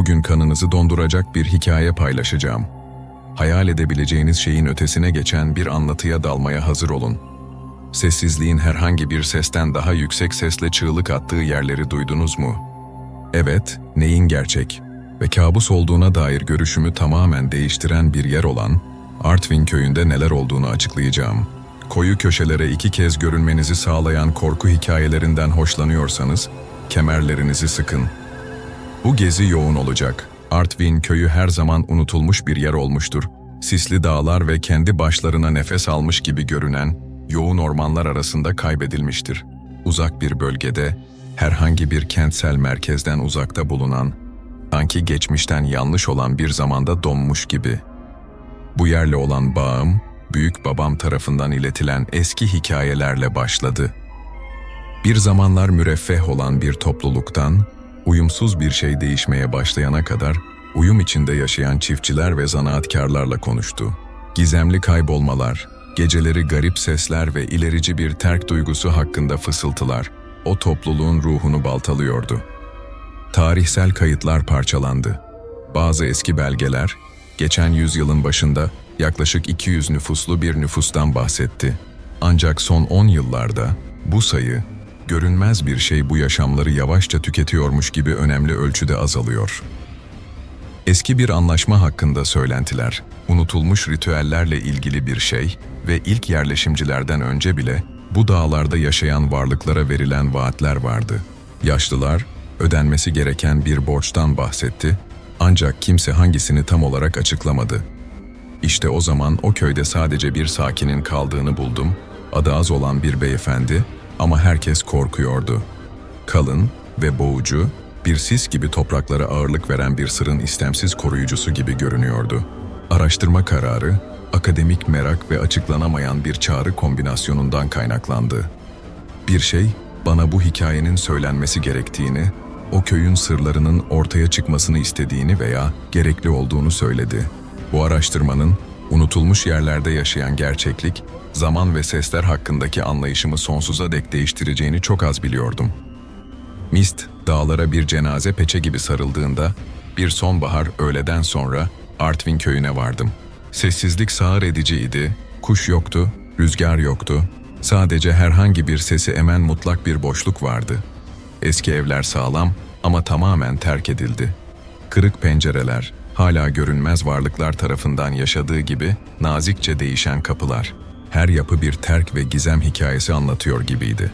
Bugün kanınızı donduracak bir hikaye paylaşacağım. Hayal edebileceğiniz şeyin ötesine geçen bir anlatıya dalmaya hazır olun. Sessizliğin herhangi bir sesten daha yüksek sesle çığlık attığı yerleri duydunuz mu? Evet, neyin gerçek ve kabus olduğuna dair görüşümü tamamen değiştiren bir yer olan Artvin köyünde neler olduğunu açıklayacağım. Koyu köşelere iki kez görünmenizi sağlayan korku hikayelerinden hoşlanıyorsanız kemerlerinizi sıkın. Bu gezi yoğun olacak. Artvin köyü her zaman unutulmuş bir yer olmuştur. Sisli dağlar ve kendi başlarına nefes almış gibi görünen yoğun ormanlar arasında kaybedilmiştir. Uzak bir bölgede, herhangi bir kentsel merkezden uzakta bulunan, sanki geçmişten yanlış olan bir zamanda donmuş gibi. Bu yerle olan bağım, büyük babam tarafından iletilen eski hikayelerle başladı. Bir zamanlar müreffeh olan bir topluluktan, uyumsuz bir şey değişmeye başlayana kadar uyum içinde yaşayan çiftçiler ve zanaatkarlarla konuştu. Gizemli kaybolmalar, geceleri garip sesler ve ilerici bir terk duygusu hakkında fısıltılar o topluluğun ruhunu baltalıyordu. Tarihsel kayıtlar parçalandı. Bazı eski belgeler, geçen yüzyılın başında yaklaşık 200 nüfuslu bir nüfustan bahsetti. Ancak son 10 yıllarda bu sayı, görünmez bir şey bu yaşamları yavaşça tüketiyormuş gibi önemli ölçüde azalıyor. Eski bir anlaşma hakkında söylentiler, unutulmuş ritüellerle ilgili bir şey ve ilk yerleşimcilerden önce bile bu dağlarda yaşayan varlıklara verilen vaatler vardı. Yaşlılar, ödenmesi gereken bir borçtan bahsetti, ancak kimse hangisini tam olarak açıklamadı. İşte o zaman o köyde sadece bir sakinin kaldığını buldum, adı az olan bir beyefendi ama herkes korkuyordu. Kalın ve boğucu, bir sis gibi topraklara ağırlık veren bir sırın istemsiz koruyucusu gibi görünüyordu. Araştırma kararı, akademik merak ve açıklanamayan bir çağrı kombinasyonundan kaynaklandı. Bir şey, bana bu hikayenin söylenmesi gerektiğini, o köyün sırlarının ortaya çıkmasını istediğini veya gerekli olduğunu söyledi. Bu araştırmanın, unutulmuş yerlerde yaşayan gerçeklik, zaman ve sesler hakkındaki anlayışımı sonsuza dek değiştireceğini çok az biliyordum. Mist, dağlara bir cenaze peçe gibi sarıldığında, bir sonbahar öğleden sonra Artvin köyüne vardım. Sessizlik sağır ediciydi, kuş yoktu, rüzgar yoktu, sadece herhangi bir sesi emen mutlak bir boşluk vardı. Eski evler sağlam ama tamamen terk edildi. Kırık pencereler, hala görünmez varlıklar tarafından yaşadığı gibi nazikçe değişen kapılar. Her yapı bir terk ve gizem hikayesi anlatıyor gibiydi.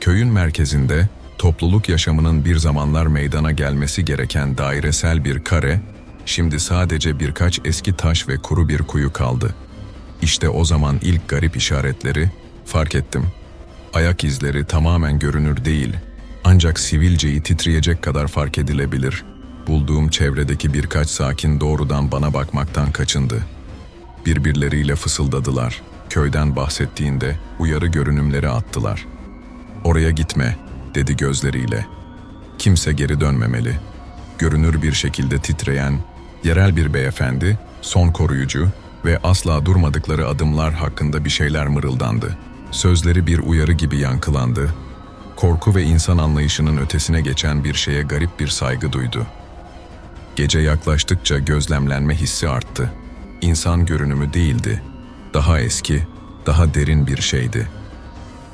Köyün merkezinde topluluk yaşamının bir zamanlar meydana gelmesi gereken dairesel bir kare, şimdi sadece birkaç eski taş ve kuru bir kuyu kaldı. İşte o zaman ilk garip işaretleri fark ettim. Ayak izleri tamamen görünür değil, ancak sivilceyi titreyecek kadar fark edilebilir. Bulduğum çevredeki birkaç sakin doğrudan bana bakmaktan kaçındı. Birbirleriyle fısıldadılar. Köyden bahsettiğinde uyarı görünümleri attılar. Oraya gitme, dedi gözleriyle. Kimse geri dönmemeli. Görünür bir şekilde titreyen, yerel bir beyefendi, son koruyucu ve asla durmadıkları adımlar hakkında bir şeyler mırıldandı. Sözleri bir uyarı gibi yankılandı. Korku ve insan anlayışının ötesine geçen bir şeye garip bir saygı duydu. Gece yaklaştıkça gözlemlenme hissi arttı. İnsan görünümü değildi. Daha eski, daha derin bir şeydi.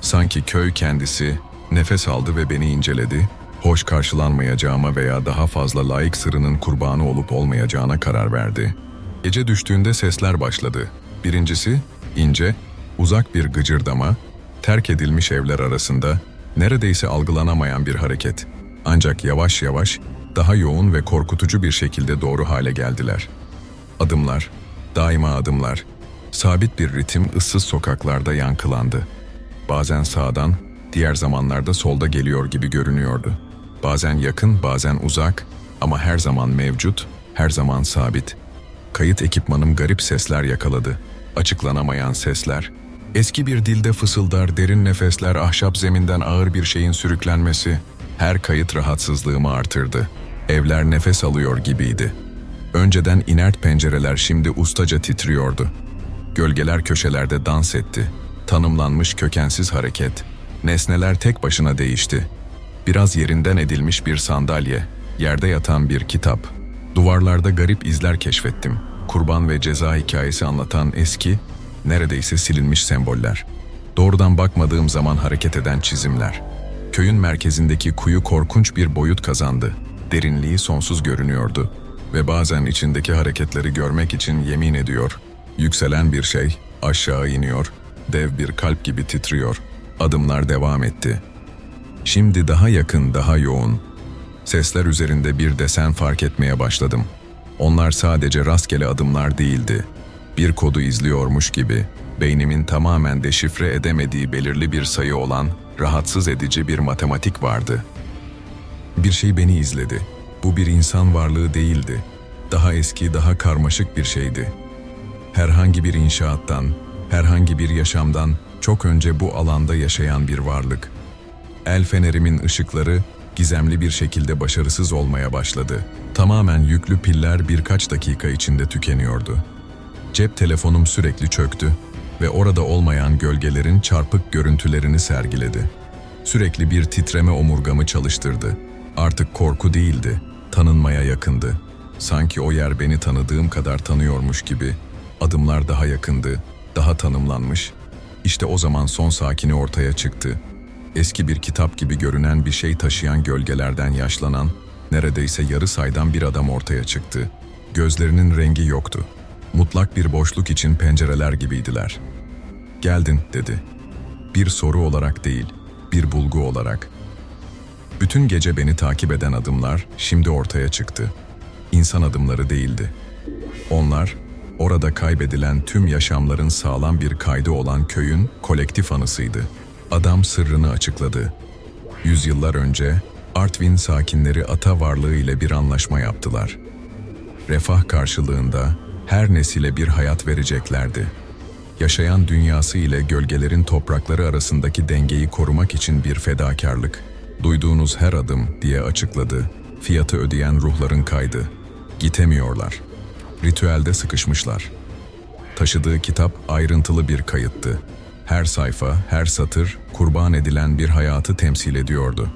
Sanki köy kendisi nefes aldı ve beni inceledi, hoş karşılanmayacağıma veya daha fazla layık sırrının kurbanı olup olmayacağına karar verdi. Gece düştüğünde sesler başladı. Birincisi, ince, uzak bir gıcırdama, terk edilmiş evler arasında neredeyse algılanamayan bir hareket. Ancak yavaş yavaş, daha yoğun ve korkutucu bir şekilde doğru hale geldiler. Adımlar, daima adımlar, sabit bir ritim ıssız sokaklarda yankılandı. Bazen sağdan, diğer zamanlarda solda geliyor gibi görünüyordu. Bazen yakın, bazen uzak ama her zaman mevcut, her zaman sabit. Kayıt ekipmanım garip sesler yakaladı. Açıklanamayan sesler. Eski bir dilde fısıldar, derin nefesler, ahşap zeminden ağır bir şeyin sürüklenmesi. Her kayıt rahatsızlığımı artırdı. Evler nefes alıyor gibiydi. Önceden inert pencereler şimdi ustaca titriyordu. Gölgeler köşelerde dans etti. Tanımlanmış kökensiz hareket. Nesneler tek başına değişti. Biraz yerinden edilmiş bir sandalye, Yerde yatan bir kitap. Duvarlarda garip izler keşfettim. Kurban ve ceza hikayesi anlatan eski, neredeyse silinmiş semboller. Doğrudan bakmadığım zaman hareket eden çizimler. Köyün merkezindeki kuyu korkunç bir boyut kazandı. Derinliği sonsuz görünüyordu ve bazen içindeki hareketleri görmek için yemin ediyor. Yükselen bir şey aşağı iniyor, dev bir kalp gibi titriyor. Adımlar devam etti. Şimdi daha yakın, daha yoğun. Sesler üzerinde bir desen fark etmeye başladım. Onlar sadece rastgele adımlar değildi. Bir kodu izliyormuş gibi, beynimin tamamen deşifre edemediği belirli bir sayı olan, rahatsız edici bir matematik vardı. Bir şey beni izledi. Bu bir insan varlığı değildi. Daha eski, daha karmaşık bir şeydi. Herhangi bir inşaattan, herhangi bir yaşamdan çok önce bu alanda yaşayan bir varlık. El fenerimin ışıkları gizemli bir şekilde başarısız olmaya başladı. Tamamen yüklü piller birkaç dakika içinde tükeniyordu. Cep telefonum sürekli çöktü ve orada olmayan gölgelerin çarpık görüntülerini sergiledi. Sürekli bir titreme omurgamı çalıştırdı. Artık korku değildi, tanınmaya yakındı. Sanki o yer beni tanıdığım kadar tanıyormuş gibi. Adımlar daha yakındı, daha tanımlanmış. İşte o zaman son sakini ortaya çıktı. Eski bir kitap gibi görünen bir şey taşıyan gölgelerden yaşlanan, neredeyse yarı saydan bir adam ortaya çıktı. Gözlerinin rengi yoktu. Mutlak bir boşluk için pencereler gibiydiler. Geldin dedi. Bir soru olarak değil, bir bulgu olarak. Bütün gece beni takip eden adımlar şimdi ortaya çıktı. İnsan adımları değildi. Onlar, orada kaybedilen tüm yaşamların sağlam bir kaydı olan köyün kolektif anısıydı. Adam sırrını açıkladı. Yüzyıllar önce Artvin sakinleri ata varlığı ile bir anlaşma yaptılar. Refah karşılığında her nesile bir hayat vereceklerdi. Yaşayan dünyası ile gölgelerin toprakları arasındaki dengeyi korumak için bir fedakarlık. Duyduğunuz her adım diye açıkladı. Fiyatı ödeyen ruhların kaydı. Gitemiyorlar. Ritüelde sıkışmışlar. Taşıdığı kitap ayrıntılı bir kayıttı. Her sayfa, her satır kurban edilen bir hayatı temsil ediyordu.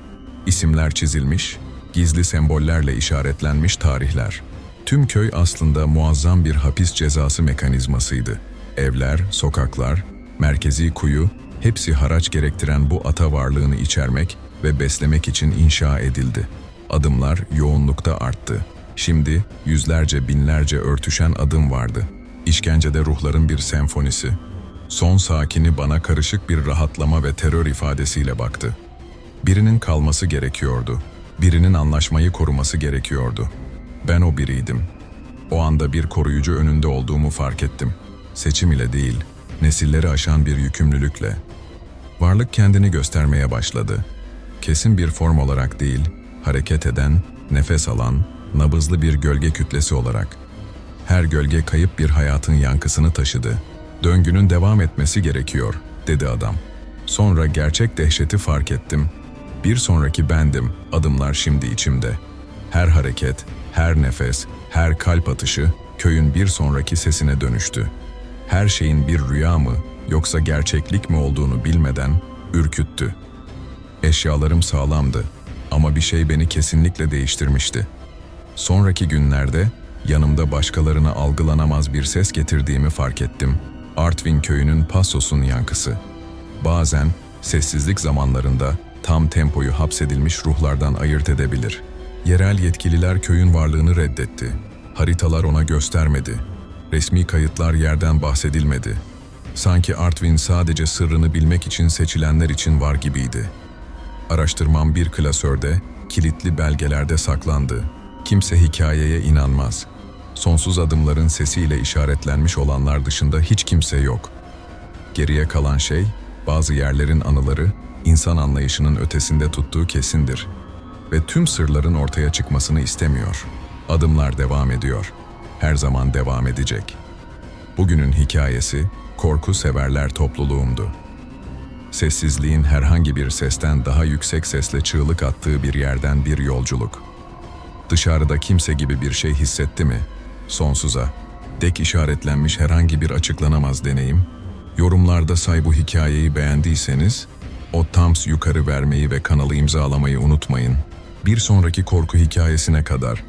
İsimler çizilmiş, gizli sembollerle işaretlenmiş tarihler. Tüm köy aslında muazzam bir hapis cezası mekanizmasıydı. Evler, sokaklar, merkezi kuyu, hepsi haraç gerektiren bu ata varlığını içermek ve beslemek için inşa edildi. Adımlar yoğunlukta arttı. Şimdi yüzlerce binlerce örtüşen adım vardı. İşkencede ruhların bir senfonisi. Son sakini bana karışık bir rahatlama ve terör ifadesiyle baktı. Birinin kalması gerekiyordu. Birinin anlaşmayı koruması gerekiyordu. Ben o biriydim. O anda bir koruyucu önünde olduğumu fark ettim. Seçim ile değil, nesilleri aşan bir yükümlülükle. Varlık kendini göstermeye başladı. Kesin bir form olarak değil, hareket eden, nefes alan, nabızlı bir gölge kütlesi olarak. Her gölge kayıp bir hayatın yankısını taşıdı. Döngünün devam etmesi gerekiyor, dedi adam. Sonra gerçek dehşeti fark ettim. Bir sonraki bendim, adımlar şimdi içimde. Her hareket, her nefes, her kalp atışı köyün bir sonraki sesine dönüştü. Her şeyin bir rüya mı yoksa gerçeklik mi olduğunu bilmeden ürküttü. Eşyalarım sağlamdı ama bir şey beni kesinlikle değiştirmişti. Sonraki günlerde yanımda başkalarına algılanamaz bir ses getirdiğimi fark ettim. Artvin köyünün passosun yankısı. Bazen sessizlik zamanlarında tam tempoyu hapsedilmiş ruhlardan ayırt edebilir. Yerel yetkililer köyün varlığını reddetti. Haritalar ona göstermedi. Resmi kayıtlar yerden bahsedilmedi. Sanki Artvin sadece sırrını bilmek için seçilenler için var gibiydi. Araştırmam bir klasörde, kilitli belgelerde saklandı. Kimse hikayeye inanmaz. Sonsuz adımların sesiyle işaretlenmiş olanlar dışında hiç kimse yok. Geriye kalan şey, bazı yerlerin anıları, insan anlayışının ötesinde tuttuğu kesindir. Ve tüm sırların ortaya çıkmasını istemiyor. Adımlar devam ediyor. Her zaman devam edecek. Bugünün hikayesi, korku severler topluluğumdu. Sessizliğin herhangi bir sesten daha yüksek sesle çığlık attığı bir yerden bir yolculuk. Dışarıda kimse gibi bir şey hissetti mi? Sonsuza, dek işaretlenmiş herhangi bir açıklanamaz deneyim. Yorumlarda say bu hikayeyi beğendiyseniz, o tams yukarı vermeyi ve kanalı imzalamayı unutmayın. Bir sonraki korku hikayesine kadar